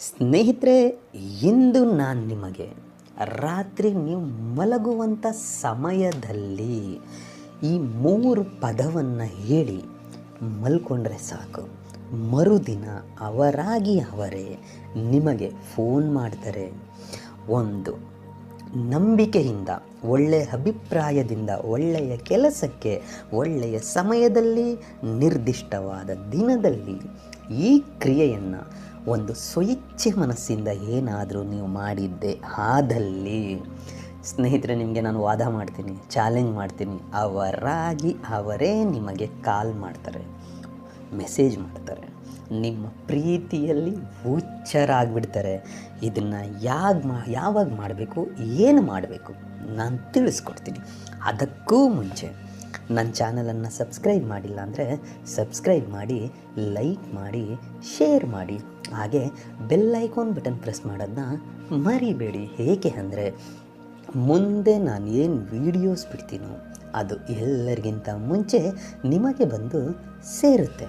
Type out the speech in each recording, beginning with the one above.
ಸ್ನೇಹಿತರೆ, ಇಂದು ನಾನು ನಿಮಗೆ ರಾತ್ರಿ ನೀವು ಮಲಗುವಂಥ ಸಮಯದಲ್ಲಿ ಈ ಮೂರು ಪದವನ್ನು ಹೇಳಿ ಮಲ್ಕೊಂಡ್ರೆ ಸಾಕು. ಮರುದಿನ ಅವರಾಗಿ ಅವರೇ ನಿಮಗೆ ಫೋನ್ ಮಾಡ್ತಾರೆ. ಒಂದು, ನಂಬಿಕೆಯಿಂದ, ಒಳ್ಳೆಯ ಅಭಿಪ್ರಾಯದಿಂದ, ಒಳ್ಳೆಯ ಕೆಲಸಕ್ಕೆ, ಒಳ್ಳೆಯ ಸಮಯದಲ್ಲಿ, ನಿರ್ದಿಷ್ಟವಾದ ದಿನದಲ್ಲಿ ಈ ಕ್ರಿಯೆಯನ್ನು ಒಂದು ಸ್ವಇಚ್ಛೆ ಮನಸ್ಸಿಂದ ಏನಾದರೂ ನೀವು ಮಾಡಿದ್ದೆ ಆದಲ್ಲಿ, ಸ್ನೇಹಿತರೆ, ನಿಮಗೆ ನಾನು ವಾದ ಮಾಡ್ತೀನಿ ಚಾಲೆಂಜ್ ಮಾಡ್ತೀನಿ. ಅವರಾಗಿ ಅವರೇ ನಿಮಗೆ ಕಾಲ್ ಮಾಡ್ತಾರೆ ಮೆಸೇಜ್ ಮಾಡ್ತಾರೆ. ನಿಮ್ಮ ಪ್ರೀತಿಯಲ್ಲಿ ಹುಚ್ಚರಾಗ್ಬಿಡ್ತಾರೆ. ಇದನ್ನು ಯಾಗ ಮಾ, ಯಾವಾಗ ಮಾಡಬೇಕು, ಏನು ಮಾಡಬೇಕು, ನಾನು ತಿಳಿಸ್ಕೊಡ್ತೀನಿ. ಅದಕ್ಕೂ ಮುಂಚೆ ನನ್ನ ಚಾನಲನ್ನು ಸಬ್ಸ್ಕ್ರೈಬ್ ಮಾಡಿಲ್ಲ ಅಂದರೆ ಸಬ್ಸ್ಕ್ರೈಬ್ ಮಾಡಿ ಲೈಕ್ ಮಾಡಿ ಶೇರ್ ಮಾಡಿ. ಹಾಗೆ ಬೆಲ್ ಐಕಾನ್ ಬಟನ್ ಪ್ರೆಸ್ ಮಾಡೋದನ್ನ ಮರಿಬೇಡಿ. ಏಕೆ ಅಂದರೆ ಮುಂದೆ ನಾನು ಏನು ವೀಡಿಯೋಸ್ ಬಿಡ್ತೀನೋ ಅದು ಎಲ್ಲರಿಗಿಂತ ಮುಂಚೆ ನಿಮಗೆ ಬಂದು ಸೇರುತ್ತೆ.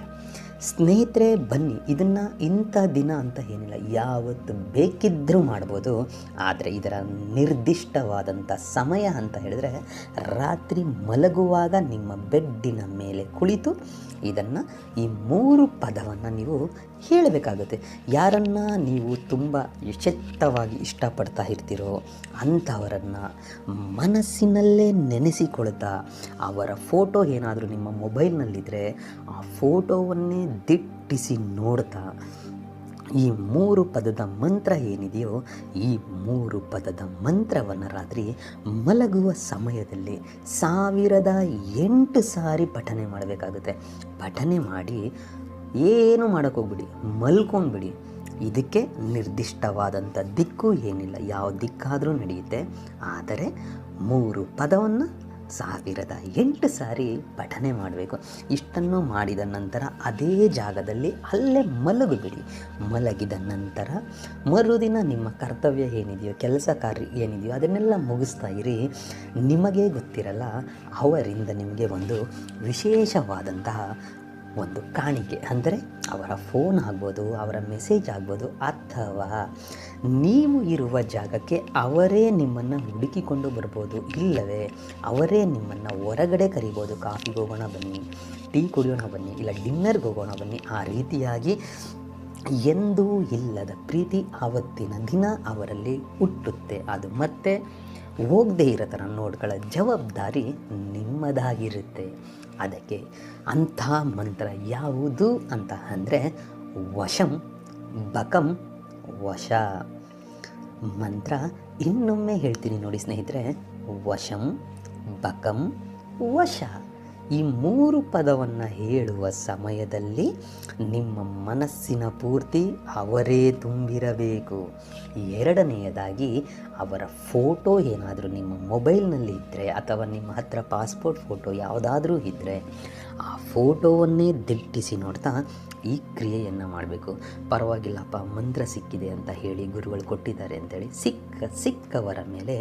ಸ್ನೇಹಿತರೆ, ಬನ್ನಿ. ಇದನ್ನು ಇಂಥ ದಿನ ಅಂತ ಏನಿಲ್ಲ. ಯಾವತ್ತು ಬೇಕಿದ್ದರೂ ಮಾಡ್ಬೋದು. ಆದರೆ ಇದರ ನಿರ್ದಿಷ್ಟವಾದಂಥ ಸಮಯ ಅಂತ ಹೇಳಿದ್ರೆ ರಾತ್ರಿ ಮಲಗುವಾಗ ನಿಮ್ಮ ಬೆಡ್ಡಿನ ಮೇಲೆ ಕುಳಿತು ಇದನ್ನು ಈ ಮೂರು ಪದವನ್ನು ನೀವು ಹೇಳಬೇಕಾಗುತ್ತೆ. ಯಾರನ್ನು ನೀವು ತುಂಬ ಯಶಕ್ತವಾಗಿ ಇಷ್ಟಪಡ್ತಾ ಇರ್ತೀರೋ ಅಂಥವರನ್ನು ಮನಸ್ಸಿನಲ್ಲೇ ನೆನೆಸಿಕೊಳ್ತಾ ಅವರ ಫೋಟೋ ಏನಾದರೂ ನಿಮ್ಮ ಮೊಬೈಲ್ನಲ್ಲಿದ್ದರೆ ಆ ಫೋಟೋವನ್ನೇ ದಿಟ್ಟಿಸಿ ನೋಡ್ತಾ ಈ ಮೂರು ಪದದ ಮಂತ್ರ ಏನಿದೆಯೋ ಈ ಮೂರು ಪದದ ಮಂತ್ರವನ್ನು ರಾತ್ರಿ ಮಲಗುವ ಸಮಯದಲ್ಲಿ ಸಾವಿರದ ಎಂಟು ಸಾರಿ ಪಠನೆ ಮಾಡಬೇಕಾಗುತ್ತೆ. ಪಠನೆ ಮಾಡಿ ಏನು ಮಾಡೋಕ್ಕೋಗ್ಬಿಡಿ, ಮಲ್ಕೊಂಡ್ಬಿಡಿ. ಇದಕ್ಕೆ ನಿರ್ದಿಷ್ಟವಾದಂಥ ದಿಕ್ಕು ಏನಿಲ್ಲ. ಯಾವ ದಿಕ್ಕಾದರೂ ನಡೆಯುತ್ತೆ. ಆದರೆ ಮೂರು ಪದವನ್ನು ಸಾವಿರದ ಎಂಟು ಸಾರಿ ಪಠನೆ ಮಾಡಬೇಕು. ಇಷ್ಟನ್ನು ಮಾಡಿದ ನಂತರ ಅದೇ ಜಾಗದಲ್ಲಿ ಅಲ್ಲೇ ಮಲಗಿಬಿಡಿ. ಮಲಗಿದ ನಂತರ ಮರುದಿನ ನಿಮ್ಮ ಕರ್ತವ್ಯ ಏನಿದೆಯೋ, ಕೆಲಸ ಕಾರ್ಯ ಏನಿದೆಯೋ ಅದನ್ನೆಲ್ಲ ಮುಗಿಸ್ತಾ ಇರಿ. ನಿಮಗೇ ಗೊತ್ತಿರಲ್ಲ, ಅವರಿಂದ ನಿಮಗೆ ಒಂದು ವಿಶೇಷವಾದಂತಹ ಒಂದು ಕಾಣಿಕೆ. ಅಂದರೆ ಅವರ ಫೋನ್ ಆಗ್ಬೋದು, ಅವರ ಮೆಸೇಜ್ ಆಗ್ಬೋದು, ಅಥವಾ ನೀವು ಇರುವ ಜಾಗಕ್ಕೆ ಅವರೇ ನಿಮ್ಮನ್ನು ಹುಡುಕಿಕೊಂಡು ಬರ್ಬೋದು. ಇಲ್ಲವೇ, ಅವರೇ ನಿಮ್ಮನ್ನು ಹೊರಗಡೆ ಕರಿಬೋದು. ಕಾಫಿಗೆ ಹೋಗೋಣ ಬನ್ನಿ, ಟೀ ಕುಡಿಯೋಣ ಬನ್ನಿ, ಇಲ್ಲ ಡಿನ್ನರ್ಗೆ ಹೋಗೋಣ ಬನ್ನಿ. ಆ ರೀತಿಯಾಗಿ ಎಂದೂ ಇಲ್ಲದ ಪ್ರೀತಿ ಆವತ್ತಿನ ದಿನ ಅವರಲ್ಲಿ ಹುಟ್ಟುತ್ತೆ. ಅದು ಮತ್ತೆ ಹೋಗದೇ ಇರೋ ಥರ ನೋಡ್ಕೊಳ್ಳೋ ಜವಾಬ್ದಾರಿ ನಿಮ್ಮದಾಗಿರುತ್ತೆ. ಅದಕ್ಕೆ ಅಂಥ ಮಂತ್ರ ಯಾವುದು ಅಂತ ಅಂದರೆ ವಶಂ ಬಕಂ ವಶ. ಮಂತ್ರ ಇನ್ನೊಮ್ಮೆ ಹೇಳ್ತೀನಿ ನೋಡಿ ಸ್ನೇಹಿತರೆ, ವಶಂ ಬಕಂ ವಶ. ಈ ಮೂರು ಪದವನ್ನು ಹೇಳುವ ಸಮಯದಲ್ಲಿ ನಿಮ್ಮ ಮನಸ್ಸಿನ ಪೂರ್ತಿ ಅವರೇ ತುಂಬಿರಬೇಕು. ಎರಡನೆಯದಾಗಿ ಅವರ ಫೋಟೋ ಏನಾದರೂ ನಿಮ್ಮ ಮೊಬೈಲ್ನಲ್ಲಿ ಇದ್ದರೆ ಅಥವಾ ನಿಮ್ಮ ಹತ್ರ ಪಾಸ್ಪೋರ್ಟ್ ಫೋಟೋ ಯಾವುದಾದ್ರೂ ಇದ್ದರೆ ಆ ಫೋಟೋವನ್ನೇ ದಿಟ್ಟಿಸಿ ನೋಡ್ತಾ ಈ ಕ್ರಿಯೆಯನ್ನು ಮಾಡಬೇಕು. ಪರವಾಗಿಲ್ಲಪ್ಪ, ಮಂತ್ರ ಸಿಕ್ಕಿದೆ ಅಂತ ಹೇಳಿ ಗುರುಗಳು ಕೊಟ್ಟಿದ್ದಾರೆ ಅಂತೇಳಿ ಸಿಕ್ಕ ಸಿಕ್ಕವರ ಮೇಲೆ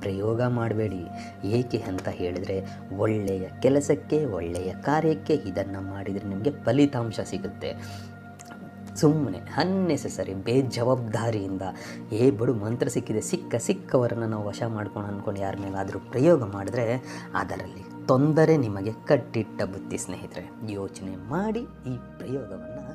ಪ್ರಯೋಗ ಮಾಡಬೇಡಿ. ಏಕೆ ಅಂತ ಹೇಳಿದರೆ, ಒಳ್ಳೆಯ ಕೆಲಸಕ್ಕೆ, ಒಳ್ಳೆಯ ಕಾರ್ಯಕ್ಕೆ ಇದನ್ನು ಮಾಡಿದರೆ ನಿಮಗೆ ಫಲಿತಾಂಶ ಸಿಗುತ್ತೆ. ಸುಮ್ಮನೆ ಅನ್ನೆಸೆಸರಿ ಬೇಜವಾಬ್ದಾರಿಯಿಂದ, ಏ ಬಡು, ಮಂತ್ರ ಸಿಕ್ಕಿದೆ, ಸಿಕ್ಕ, ಸಿಕ್ಕವರನ್ನು ನಾವು ವಶ ಮಾಡ್ಕೊಂಡು ಅಂದ್ಕೊಂಡು ಯಾರ ಮೇಲಾದರೂ ಪ್ರಯೋಗ ಮಾಡಿದ್ರೆ, ಅದರಲ್ಲಿ ತೊಂದರೆ ನಿಮಗೆ ಕಟ್ಟಿಟ್ಟ ಬುತ್ತಿ ಸ್ನೇಹಿತರೆ. ಯೋಚನೆ ಮಾಡಿ ಈ ಪ್ರಯೋಗವನ್ನು